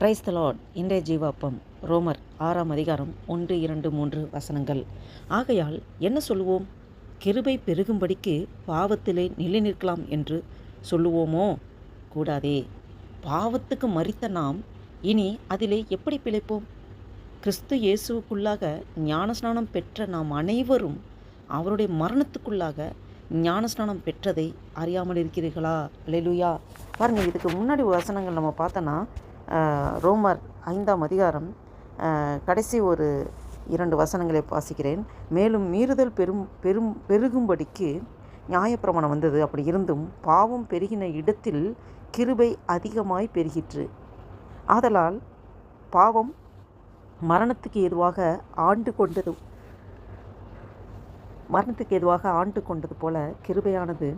Praise the Lord இன்றைய ஜீவாப்பம் ரோமர் ஆறாம் அதிகாரம் ஒன்று இரண்டு மூன்று வசனங்கள். ஆகையால் என்ன சொல்லுவோம்? கிருபை பெருகும்படிக்கு பாவத்திலே நிலை நிற்கலாம் என்று சொல்லுவோமோ? கூடாதே. பாவத்துக்கு மறித்த நாம் இனி அதிலே எப்படி பிழைப்போம்? கிறிஸ்து இயேசுவுக்குள்ளாக ஞானஸ்நானம் பெற்ற நாம் அனைவரும் அவருடைய மரணத்துக்குள்ளாக ஞானஸ்நானம் பெற்றதை அறியாமல் இருக்கிறீர்களா? லெலுயா பாருங்கள் இதுக்கு முன்னாடி வசனங்கள் நம்ம பார்த்தோன்னா ரோமர் ஐந்தாம் அதிகாரம் கடைசி ஒரு இரண்டு வசனங்களை வாசிக்கிறேன். மேலும் மீறுதல் பெரும் பெரும் பெருகும்படிக்கு நியாயப்பிரமாணம் வந்தது. அப்படி இருந்தும் பாவம் பெருகின இடத்தில் கிருபை அதிகமாய் பெருகிற்று. ஆதலால் பாவம் மரணத்துக்கு ஏதுவாக ஆண்டு கொண்டது மரணத்துக்கு ஏதுவாக ஆண்டு கொண்டது போல கிருபையானது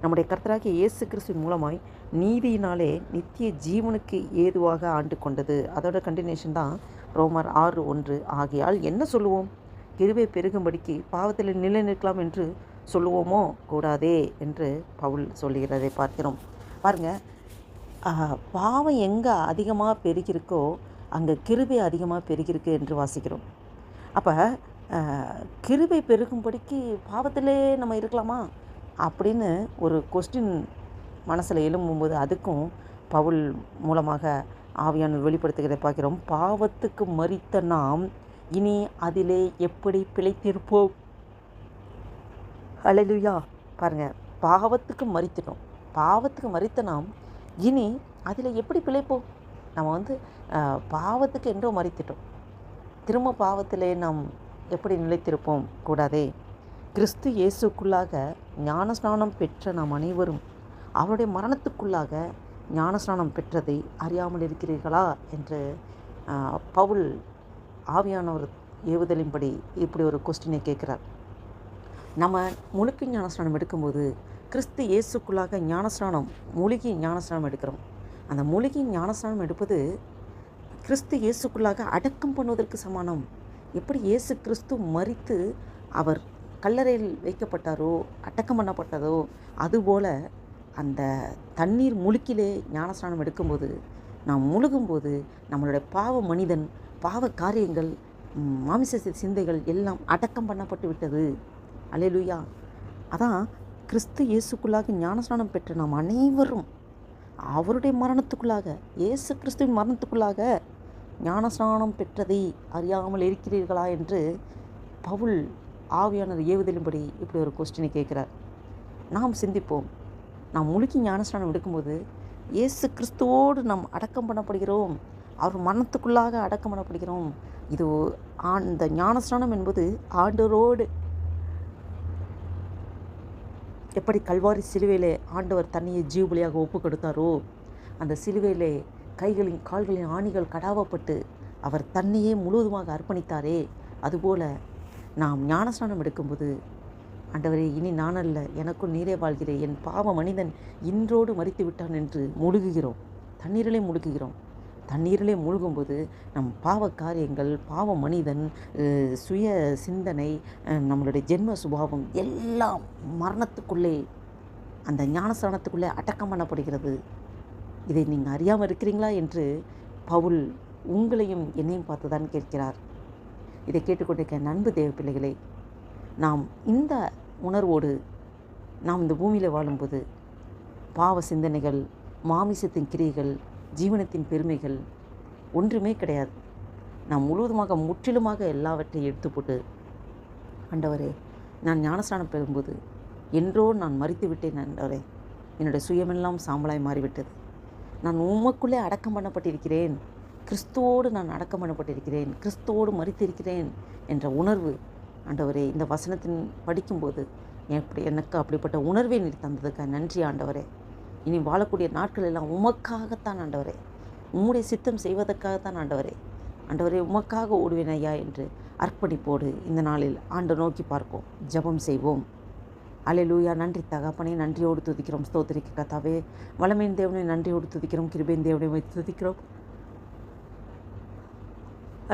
நம்முடைய கர்த்தராகிய இயேசு கிறிஸ்துவின் மூலமாய் நீதியினாலே நித்திய ஜீவனுக்கு ஏதுவாக ஆண்டு கொண்டது. அதோட கண்டினியூஷன் தான் ரோமர் ஆறு ஒன்று. ஆகையால் என்ன சொல்லுவோம்? கிருவை பெருகும்படிக்கு பாவத்தில் நிலை நிற்கலாம் என்று சொல்லுவோமோ? கூடாதே என்று பவுல் சொல்லுகிறதை பார்க்கிறோம். பாருங்க பாவம் எங்கே அதிகமாக பெருகிருக்கோ அங்கே கிருபை அதிகமாக பெருகிருக்கு என்று வாசிக்கிறோம். அப்போ கிருபை பெருகும்படிக்கு பாவத்திலே நம்ம இருக்கலாமா? அப்படின்னு ஒரு கொஸ்டின் மனசில் எழும்பும்போது அதுக்கும் பவுல் மூலமாக ஆவியானவர் வெளிப்படுத்துகிறதை பார்க்கிறோம். பாவத்துக்கு மறித்த நாம் இனி அதிலே எப்படி பிழைத்திருப்போம்? அழலுயா பாருங்கள் பாவத்துக்கு மறித்துட்டோம். பாவத்துக்கு மறித்த நாம் இனி அதில் எப்படி பிழைப்போம்? நம்ம வந்து பாவத்துக்கு என்றோ மறித்துட்டோம். திரும்ப பாவத்திலே நாம் எப்படி நிலைத்திருப்போம்? கூடாதே. கிறிஸ்து இயேசுக்குள்ளாக ஞானஸ்நானம் பெற்ற நாம் அனைவரும் அவருடைய மரணத்துக்குள்ளாக ஞானஸ்நானம் பெற்றதை அறியாமல் இருக்கிறீர்களா என்று பவுல் ஆவியானவர் ஏவுதலின்படி இப்படி ஒரு கொஸ்டினை கேட்குறார். நம்ம முழுக்க ஞானஸ்நானம் எடுக்கும்போது கிறிஸ்து இயேசுக்குள்ளாக ஞானஸ்நானம் மூலிகை ஞானஸ்நானம் எடுக்கிறோம். அந்த மூலிகை ஞானஸ்நானம் எடுப்பது கிறிஸ்து இயேசுக்குள்ளாக அடக்கம் பண்ணுவதற்கு சமானம். எப்படி இயேசு கிறிஸ்து மறித்து அவர் கல்லறையில் வைக்கப்பட்டாரோ அடக்கம் பண்ணப்பட்டதோ அதுபோல் அந்த தண்ணீர் முழுக்கிலே ஞானஸ்நானம் எடுக்கும்போது நாம் முழுகும்போது நம்மளுடைய பாவ மனிதன் பாவ காரியங்கள் மாமிச சிந்தைகள் எல்லாம் அடக்கம் பண்ணப்பட்டு விட்டது. அல்லேலூயா. அதான் கிறிஸ்து இயேசுக்குள்ளாக ஞானஸ்நானம் பெற்ற நாம் அனைவரும் அவருடைய மரணத்துக்குள்ளாக இயேசு கிறிஸ்துவின் மரணத்துக்குள்ளாக ஞானஸ்நானம் பெற்றதை அறியாமல் இருக்கிறீர்களா என்று பவுல் ஆவியானவர் ஏவுதலின்படி இப்படி ஒரு கொஸ்டினை கேட்குறார். நாம் சிந்திப்போம். நாம் முழுக்கி ஞானஸ்நானம் எடுக்கும்போது இயேசு கிறிஸ்துவோடு நாம் அடக்கம் பண்ணப்படுகிறோம். அவர் மனத்துக்குள்ளாக அடக்கம் பண்ணப்படுகிறோம். இது அந்த ஞானஸ்நானம் என்பது ஆண்டவரோடு எப்படி கல்வாரி சிலுவையிலே ஆண்டவர் தன்னையை ஜீவபலியாக ஒப்பு கொடுத்தாரோ அந்த சிலுவையிலே கைகளின் கால்களின் ஆணிகள் கடாவப்பட்டு அவர் தன்னையே முழுவதுமாக அர்ப்பணித்தாரே. அதுபோல நாம் ஞானஸ்நானம் எடுக்கும்போது ஆண்டவரே இனி நான் அல்ல எனக்குள் நீரே வாழ்கிறேன் என் பாவ மனிதன் இன்றோடு மறித்து விட்டான் என்று முழுகுகிறோம். தண்ணீரிலே முழுகுகிறோம். தண்ணீரிலே மூழ்கும்போது நம் பாவ காரியங்கள் பாவ மனிதன் சுய சிந்தனை நம்மளுடைய ஜென்ம சுபாவம் எல்லாம் மரணத்துக்குள்ளே அந்த ஞானஸ்தானத்துக்குள்ளே அடக்கம் பண்ணப்படுகிறது. இதை நீங்கள் அறியாமல் இருக்கிறீங்களா என்று பவுல் உங்களையும் என்னையும் பார்த்து தான் கேட்கிறார். இதை கேட்டுக்கொண்டிருக்க நண்பு தேவ பிள்ளைகளே நாம் இந்த உணர்வோடு நாம் இந்த பூமியில் வாழும்போது பாவ சிந்தனைகள் மாமிசத்தின் கிரியைகள் ஜீவனத்தின் பெருமைகள் ஒன்றுமே கிடையாது. நாம் முழுவதுமாக முற்றிலுமாக எல்லாவற்றையும் எடுத்து போட்டு ஆண்டவரே நான் ஞானஸ்நானம் பெறும்போது என்றோ நான் மறித்து விட்டேன் ஆண்டவரே. என்னுடைய சுயமெல்லாம் சாம்பலாய் மாறிவிட்டது. நான் உமக்குள்ளே அடக்கம் பண்ணப்பட்டிருக்கிறேன். கிறிஸ்துவோடு நான் அடக்கம் பண்ணப்பட்டிருக்கிறேன் கிறிஸ்துவோடு மறித்திருக்கிறேன் என்ற உணர்வு ஆண்டவரே இந்த வசனத்தின் படிக்கும்போது எப்படி எனக்கு அப்படிப்பட்ட உணர்வை நீர் தந்ததுக்கு நன்றி ஆண்டவரே. இனி வாழக்கூடிய நாட்கள் எல்லாம் உமக்காகத்தான் ஆண்டவரே. உம்முடைய சித்தம் செய்வதற்காகத்தான் ஆண்டவரே. ஆண்டவரே உமக்காக ஓடுவேன் ஐயா என்று அர்ப்பணிப்போடு இந்த நாளில் ஆண்டு நோக்கி பார்ப்போம் ஜெபம் செய்வோம். அலையலூயா நன்றி தகப்பனே நன்றியோடு துதிக்கிறோம். ஸ்தோத்திரிக்க கத்தாவே வளமையின் தேவனை நன்றியோடு துதிக்கிறோம் கிருபையின் தேவனை வைத்து துதிக்கிறோம்.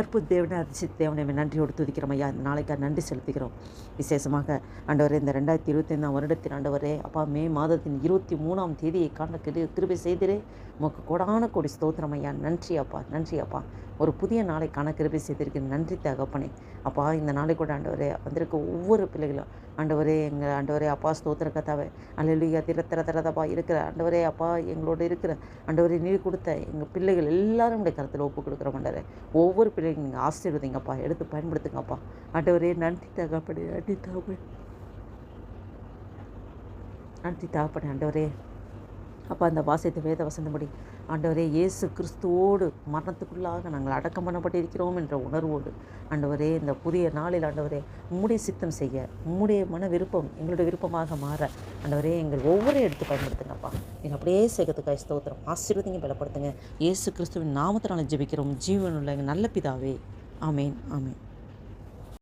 அற்புத தேவனே அதிசய தேவனை நன்றியோடு துதிக்கிறோம் ஐயா. இந்த நாளைக்காக நன்றி செலுத்துகிறோம். விசேஷமாக ஆண்டவரே இந்த ரெண்டாயிரத்தி இருபத்தைந்தாம் வருடத்தின் ஆண்டவரே அப்பா மே மாதத்தின் இருபத்தி மூணாம் தேதியை காண கிரு கிருபை செய்திரே. உமக்கு கொடான கோடி ஸ்தோத்திரம் ஐயா. நன்றி அப்பா நன்றி அப்பா. ஒரு புதிய நாளை காண கிருபை செய்திருக்கு நன்றி தகப்பனே. அப்பா இந்த நாளை கூட ஆண்டவரே வந்திருக்க ஒவ்வொரு பிள்ளைகளும் ஆண்டவரே எங்கள் ஆண்டவரே அப்பா ஸ்தோத்திர கதாவே அல்லா திரத்திர திர இருக்கிற ஆண்டவரே அப்பா எங்களோட இருக்கிற ஆண்டவரே நீர் கொடுத்த எங்கள் பிள்ளைகள் எல்லாரும் உடைய கருத்தில் ஒப்பு கொடுக்குறோம் ஆண்டவரே. ஒவ்வொரு பிள்ளைங்க நீங்கள் ஆசீர்வதிங்கப்பா எடுத்து பயன்படுத்துங்கப்பா. ஆண்டவரே நன்றி தகப்படி நன்றி தகப்பனே. நன்றி தகப்படி ஆண்டவரே. அப்போ அந்த வாசித்த வேத வசந்தபடி ஆண்டவரே இயேசு கிறிஸ்துவோடு மரணத்துக்குள்ளாக நாங்கள் அடக்கம் பண்ணப்பட்டிருக்கிறோம் என்ற உணர்வோடு ஆண்டவரே இந்த புதிய நாளில் ஆண்டவரே உம்முடைய சித்தம் செய்ய உம்முடைய மன விருப்பம் எங்களுடைய விருப்பமாக மாற ஆண்டவரே எங்கள் ஒவ்வொரு எடுத்து பயன்படுத்துங்கப்பா. நீங்கள் அப்படியே சேர்க்கறதுக்காக ஸ்தோத்திரம். ஆசீர்வதிங்க பலப்படுத்துங்க. இயேசு கிறிஸ்துவின் நாமத்தினால ஜெபிக்கிறோம். ஜீவனுள்ள எங்கள் நல்ல பிதாவே. ஆமேன் ஆமேன்.